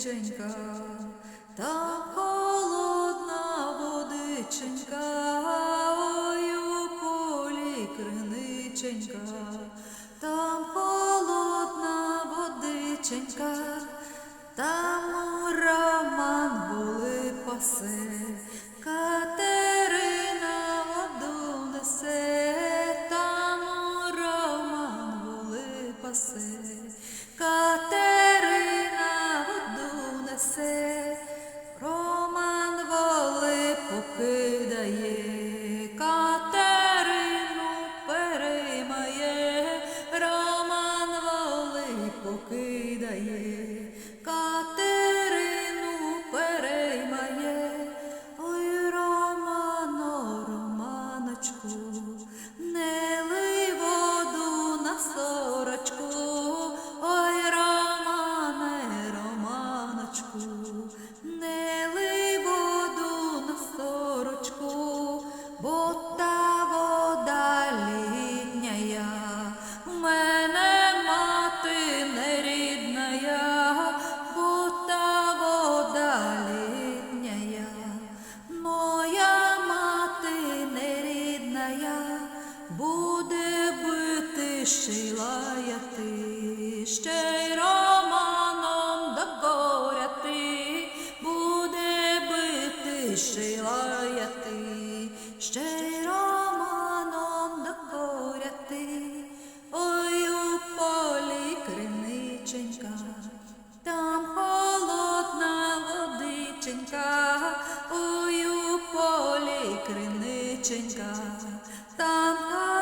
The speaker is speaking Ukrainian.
водиченька, там холодна водиченька, ой у полі криниченька, там холодна водиченька, там у роман були пасе, Катерина воду несе, там роман були пасе, покидає, Катерину переймає, ой, Романо, Романочку, не лий воду на сорочку, ой, Романе, Романочку, я буде бити ще й лаяти, ще й романом догоряти, буде бити ще й лаяти, ще й романом догоряти, ой у полі криниченька, там холодна водиченька, ой у полі криниченька. dziewczynka, tam.